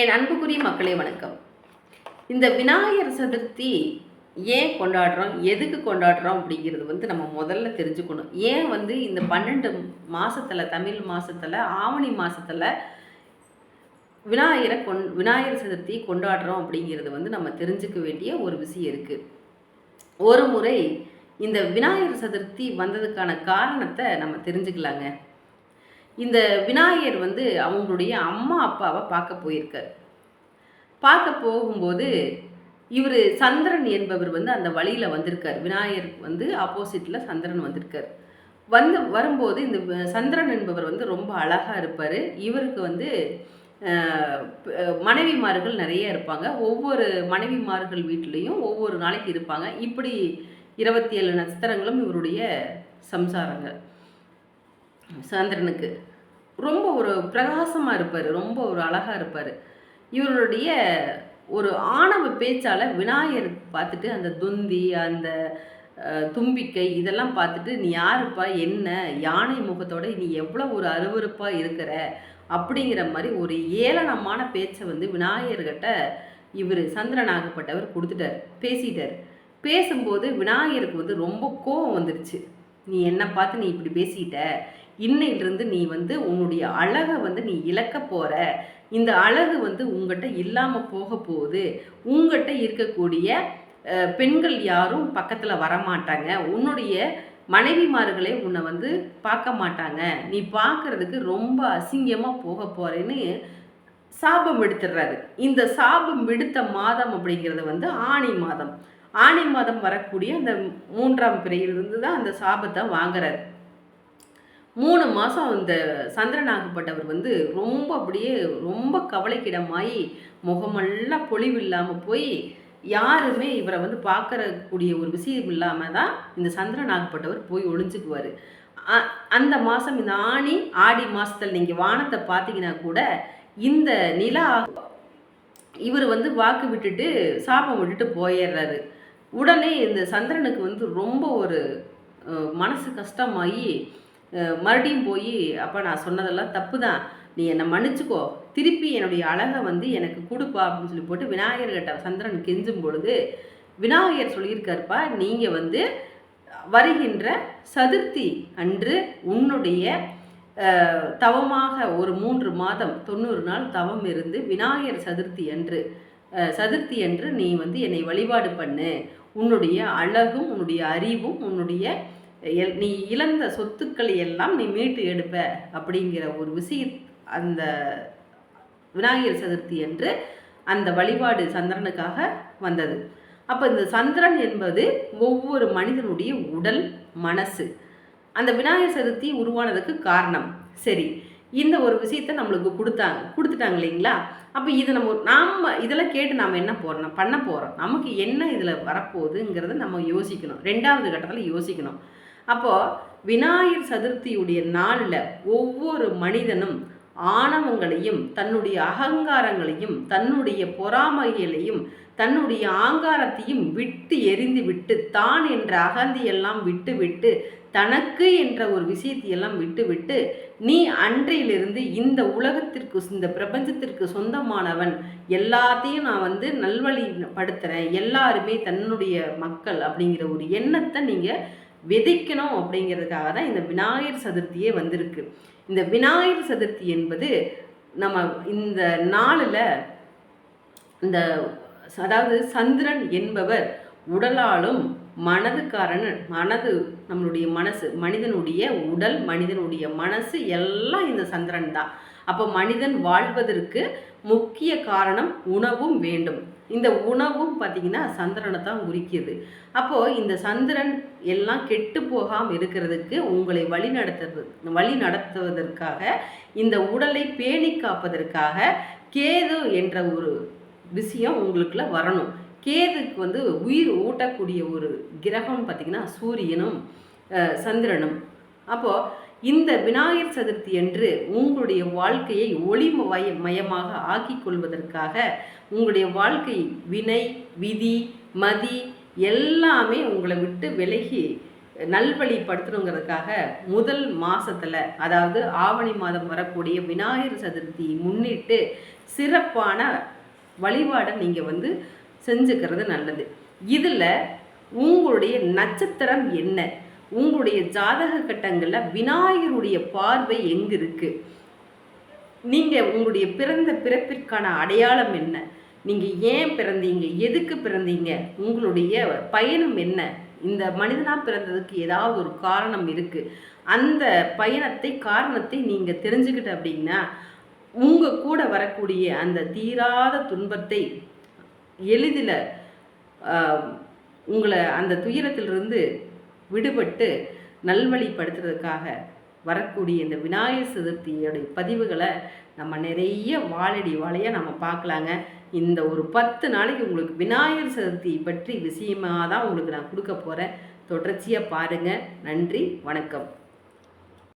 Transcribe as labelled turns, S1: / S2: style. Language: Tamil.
S1: என் அன்புக்குரிய மக்களே வணக்கம். இந்த விநாயகர் சதுர்த்தி ஏன் கொண்டாடுறோம் எதுக்கு கொண்டாடுறோம் அப்படிங்கிறது வந்து நம்ம முதல்ல தெரிஞ்சுக்கணும். ஏன் வந்து இந்த பன்னெண்டு மாதத்தில் தமிழ் மாதத்தில் ஆவணி மாதத்தில் விநாயகரை கொண் விநாயகர் சதுர்த்தி கொண்டாடுறோம் அப்படிங்கிறது வந்து நம்ம தெரிஞ்சுக்க வேண்டிய ஒரு விஷயம் இருக்குது ஒரு முறை இந்த விநாயகர் சதுர்த்தி வந்ததுக்கான காரணத்தை நம்ம தெரிஞ்சுக்கலாங்க. இந்த விநாயகர் வந்து அவங்களுடைய அம்மா அப்பாவை பார்க்க போயிருக்கார். பார்க்க போகும்போது இவர் சந்திரன் என்பவர் வந்து அந்த வழியில் வந்திருக்கார். விநாயகர் வந்து ஆப்போசிட்டில் சந்திரன் வந்திருக்கார். வந்து வரும்போது இந்த சந்திரன் என்பவர் வந்து ரொம்ப அழகாக இருப்பார். இவருக்கு வந்து மனைவிமார்கள் நிறைய இருப்பாங்க. ஒவ்வொரு மனைவிமார்கள் வீட்லேயும் ஒவ்வொரு நாளைக்கு இருப்பாங்க. இப்படி இருபத்தி ஏழு நட்சத்திரங்களும் இவருடைய சம்சாரங்கள். சந்திரனுக்கு. ரொம்ப ஒரு பிரகாசமாக இருப்பார் ரொம்ப ஒரு அழகாக இருப்பார். இவருடைய ஒரு ஆணவ பேச்சால் விநாயகர் பார்த்துட்டு அந்த துந்தி அந்த தும்பிக்கை இதெல்லாம் பார்த்துட்டு நீ யாருப்பா? என்ன? யானை முகத்தோட நீ எவ்வளோ ஒரு அருவருப்பாக இருக்கிற? அப்படிங்கிற மாதிரி ஒரு ஏளனமான பேச்சை வந்து விநாயகர்கிட்ட இவர் சந்திரனாகப்பட்டவர் கொடுத்துட்டார் பேசிட்டார். பேசும்போது விநாயகருக்கு வந்து ரொம்ப கோபம் வந்துருச்சு. நீ என்னை பார்த்து நீ இப்படி பேசிட்ட? இன்னையிலிருந்து நீ வந்து உன்னுடைய அழகை வந்து நீ இழக்க போற. இந்த அழகு வந்து உங்ககிட்ட இல்லாமல் போக போகுது. உங்ககிட்ட இருக்கக்கூடிய பெண்கள் யாரும் பக்கத்தில் வரமாட்டாங்க. உன்னுடைய மனைவிமார்களே உன்னை வந்து பார்க்க மாட்டாங்க. நீ பார்க்கறதுக்கு ரொம்ப அசிங்கமாக போக போறேன்னு சாபம் விடுத்துடுறாரு இந்த சாபம் விடுத்த மாதம் அப்படிங்கிறது வந்து ஆணி மாதம். ஆணி மாதம் வரக்கூடிய அந்த மூன்றாம் பிறையிலிருந்து தான் அந்த சாபத்தை வாங்குறாரு. மூணு மாதம் இந்த சந்திரனாகப்பட்டவர் வந்து ரொம்ப அப்படியே ரொம்ப கவலைக்கிடமாயி முகமெல்லாம் பொழிவு இல்லாமல் போய் யாருமே இவரை வந்து பார்க்கறக்கூடிய ஒரு விஷயம் இல்லாமல் தான் இந்த சந்திரனாகப்பட்டவர் போய் ஒளிஞ்சுக்குவார். அந்த மாதம் இந்த ஆணி ஆடி மாதத்தில் நீங்கள் வானத்தை பார்த்தீங்கன்னா கூட இந்த நிலா இவர் வந்து வாக்கு விட்டுட்டு சாபம் விட்டுட்டு போயிடுறாரு. உடனே இந்த சந்திரனுக்கு வந்து ரொம்ப ஒரு மனசு கஷ்டமாகி மறுபடியும் போய் அப்போ நான் சொன்னதெல்லாம் தப்பு தான் நீ என்னை மன்னிச்சுக்கோ. திருப்பி என்னுடைய அழகை வந்து எனக்கு கொடுப்பா அப்படின்னு சொல்லி போட்டு விநாயகர்கிட்ட சந்திரன் கெஞ்சும் பொழுது விநாயகர் சொல்லியிருக்காருப்பா நீங்கள் வந்து வருகின்ற சதுர்த்தி அன்று உன்னுடைய தவமாக ஒரு மூன்று மாதம் தொண்ணூறு நாள் தவம் இருந்து விநாயகர் சதுர்த்தி அன்று சதுர்த்தி அன்று நீ வந்து என்னை வழிபாடு பண்ணு. உன்னுடைய அழகும் உன்னுடைய அறிவும் உன்னுடைய எல்- நீ இழந்த சொத்துக்களை எல்லாம் நீ மீட்டு எடுப்ப அப்படிங்கிற ஒரு விஷய அந்த விநாயகர் சதுர்த்தி என்று அந்த வழிபாடு சந்திரனுக்காக வந்தது. அப்போ இந்த சந்திரன் என்பது ஒவ்வொரு மனிதனுடைய உடல் மனசு. அந்த விநாயகர் சதுர்த்தி உருவானதுக்கு காரணம் சரி இந்த ஒரு விஷயத்த நம்மளுக்கு கொடுத்தாங்க கொடுத்துட்டாங்க இல்லைங்களா? அப்போ இது நம்ம நாம் இதெல்லாம் கேட்டு நாம் என்ன போகிறோம் பண்ண போகிறோம் நமக்கு என்ன இதில் வரப்போகுதுங்கிறத நம்ம யோசிக்கணும். ரெண்டாவது கட்டத்தில் யோசிக்கணும். அப்போது விநாயகர் சதுர்த்தியுடைய நாளில் ஒவ்வொரு மனிதனும் ஆணவங்களையும் தன்னுடைய அகங்காரங்களையும் தன்னுடைய பொறாமைகளையும் தன்னுடைய ஆங்காரத்தையும் விட்டு எரிந்து விட்டு தான் என்ற அகந்தியெல்லாம் விட்டு விட்டு தனக்கு என்ற ஒரு விஷயத்தையெல்லாம் விட்டு விட்டு நீ அன்றையிலிருந்து இந்த உலகத்திற்கு இந்த பிரபஞ்சத்திற்கு சொந்தமானவன் எல்லாத்தையும் நான் வந்து நல்வழிப்படுத்துகிறேன் எல்லாருமே தன்னுடைய மக்கள் அப்படிங்கிற ஒரு எண்ணத்தை நீங்கள் விதைக்கணும் அப்படிங்கிறதுக்காக தான் இந்த விநாயகர் சதுர்த்தியே வந்திருக்கு. இந்த விநாயகர் சதுர்த்தி என்பது நம்ம இந்த நாளில் இந்த அதாவது சந்திரன் என்பவர் உடலாலும் மனதுக்காரன் மனது நம்மளுடைய மனசு மனிதனுடைய உடல் மனிதனுடைய மனசு எல்லாம் இந்த சந்திரன் தான். அப்போ மனிதன் வாழ்வதற்கு முக்கிய காரணம் உணவும் வேண்டும். இந்த உணவும் பார்த்திங்கன்னா சந்திரனை தான் உரிக்குது. அப்போது இந்த சந்திரன் எல்லாம் கெட்டு போகாமல் இருக்கிறதுக்கு உங்களை வழி நடத்துறது வழி நடத்துவதற்காக இந்த உடலை பேணி காப்பதற்காக கேது என்ற ஒரு விஷயம் உங்களுக்குள்ள வரணும். கேதுக்கு வந்து உயிர் ஊட்டக்கூடிய ஒரு கிரகம் பார்த்திங்கன்னா சூரியனும் சந்திரனும். அப்போது இந்த விநாயகர் சதுர்த்தி அன்று உங்களுடைய வாழ்க்கையை ஒளி மயமாக ஆக்கிக் கொள்வதற்காக உங்களுடைய வாழ்க்கை வினை விதி மதி எல்லாமே உங்களை விட்டு விலகி நல்வழிப்படுத்தணுங்கிறதுக்காக முதல் மாதத்தில் அதாவது ஆவணி மாதம் வரக்கூடிய விநாயகர் சதுர்த்தியை முன்னிட்டு சிறப்பான வழிபாடை நீங்கள் வந்து செஞ்சுக்கிறது நல்லது. இதில் உங்களுடைய நட்சத்திரம் என்ன? உங்களுடைய ஜாதக கட்டங்களில் விநாயகருடைய பார்வை எங்கே இருக்குது நீங்கள் உங்களுடைய பிறந்த பிறப்பிற்கான அடையாளம் என்ன? நீங்கள் ஏன் பிறந்தீங்க? எதுக்கு பிறந்தீங்க? உங்களுடைய பயணம் என்ன? இந்த மனிதனாக பிறந்ததுக்கு ஏதாவது ஒரு காரணம் இருக்குது அந்த பயணத்தை காரணத்தை நீங்கள் தெரிஞ்சுக்கிட்ட அப்படின்னா உங்கள் கூட வரக்கூடிய அந்த தீராத துன்பத்தை எளிதில் உங்களை அந்த துயரத்திலிருந்து விடுபட்டு நல்வழிப்படுத்துறதுக்காக வரக்கூடிய இந்த விநாயகர் சதுர்த்தியோடைய பதிவுகளை நம்ம நிறைய வாழடி வாழையாக நம்ம பார்க்கலாங்க. இந்த ஒரு பத்து நாளைக்கு உங்களுக்கு விநாயகர் சதுர்த்தி பற்றி விஷயமாக தான் உங்களுக்கு நான் கொடுக்க போகிறேன் தொடர்ச்சியாக பாருங்கள் நன்றி வணக்கம்.